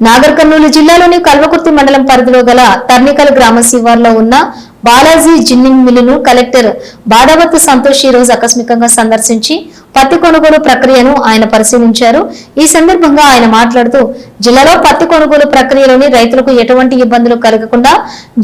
నాగర్ కర్నూలు జిల్లాలోని కల్వకుర్తి మండలం పరిధిలో గల తర్నికల్ గ్రామ శివార్లో ఉన్న బాలాజీ జిన్నింగ్ మిల్లును కలెక్టర్ బాదావత్ సంతోష్ ఈ రోజు ఆకస్మికంగా సందర్శించి పత్తి కొనుగోలు ప్రక్రియను ఆయన పరిశీలించారు. ఈ సందర్భంగా ఆయన మాట్లాడుతూ జిల్లాలో పత్తి కొనుగోలు ప్రక్రియలోని రైతులకు ఎటువంటి ఇబ్బందులు కలగకుండా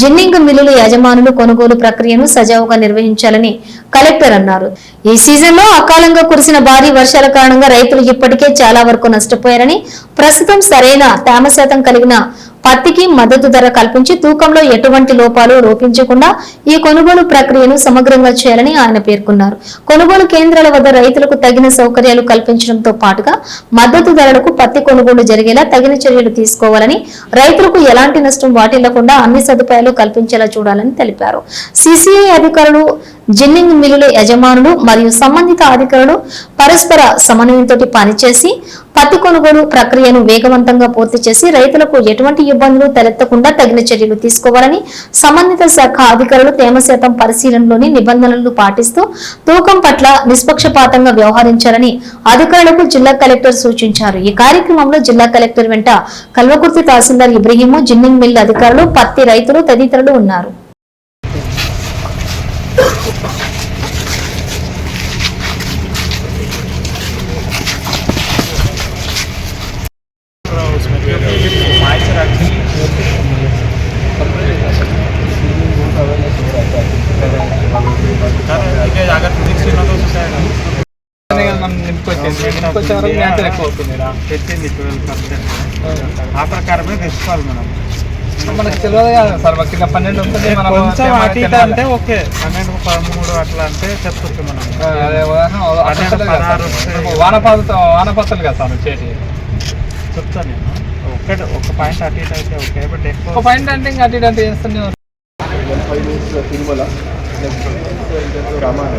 జిన్నింగ్ మిల్లులు యజమానులు కొనుగోలు ప్రక్రియను సజావుగా నిర్వహించాలని కలెక్టర్ అన్నారు. ఈ సీజన్లో అకాలంగా కురిసిన భారీ వర్షాల కారణంగా రైతులు ఇప్పటికే చాలా వరకు నష్టపోయారని ప్రస్తుతం సరైన తేమ శాతం కలిగిన పత్తికి మద్దతు ధర కల్పించి తూకంలో ఎటువంటి లోపాలు లోపించకుండా ఈ కొనుగోలు ప్రక్రియను సమగ్రంగా చేయాలని ఆయన పేర్కొన్నారు. కొనుగోలు కేంద్రాల వద్ద రైతులకు తగిన సౌకర్యాలు కల్పించడంతో పాటుగా మద్దతు ధరలకు పత్తి కొనుగోలు జరిగేలా తగిన చర్యలు తీసుకోవాలని రైతులకు ఎలాంటి నష్టం వాటిల్లకుండా అన్ని సదుపాయాలు కల్పించేలా చూడాలని తెలిపారు. సిసిఐ అధికారులు జిన్నింగ్ మిల్లుల యజమానులు మరియు సంబంధిత అధికారులు పరస్పర సమన్వయంతో పనిచేసి పత్తి కొనుగోలు ప్రక్రియను వేగవంతంగా పూర్తి చేసి రైతులకు ఎటువంటి ఇబ్బందులు తలెత్తకుండా తగిన చర్యలు తీసుకోవాలని సంబంధిత శాఖ అధికారులు తేమ శాతం పరిశీలనలోని నిబంధనలు పాటిస్తూ తూకం పట్ల నిష్పక్షపాతంగా వ్యవహరించాలని అధికారులకు జిల్లా కలెక్టర్ సూచించారు. ఈ కార్యక్రమంలో జిల్లా కలెక్టర్ వెంట కల్వకుర్తి తహసీల్దార్ ఇబ్రహీము జిన్నింగ్ మిల్ అధికారులు పత్తి రైతులు తదితరులు ఉన్నారు. ఆ ప్రకారమే తెచ్చుకోవాలి మనం మనకు తెలియదు కదా సార్ మాకు ఇలా పన్నెండు ఉంటుంది మనం కొంచెం మనకి అటు ఇటు. అంటే ఓకే పన్నెండు పదమూడు అట్లా అంటే చెప్పొచ్చు మనం అదే వానపాత వానపాతలు కదా సార్ చేతి చెప్తాను నేను ఒక్కటి ఒక పాయింట్ అటు ఇటు అయితే ఓకే బట్ ఒక ఎక్కువ పాయింట్ అంటే ఇంకా అటు ఇటు అంటే చేస్తూనే తిరుమల రామాయణ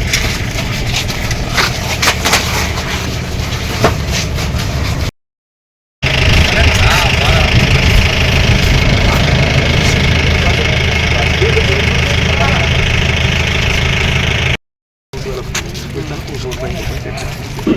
какой-то хуже, вы понимаете.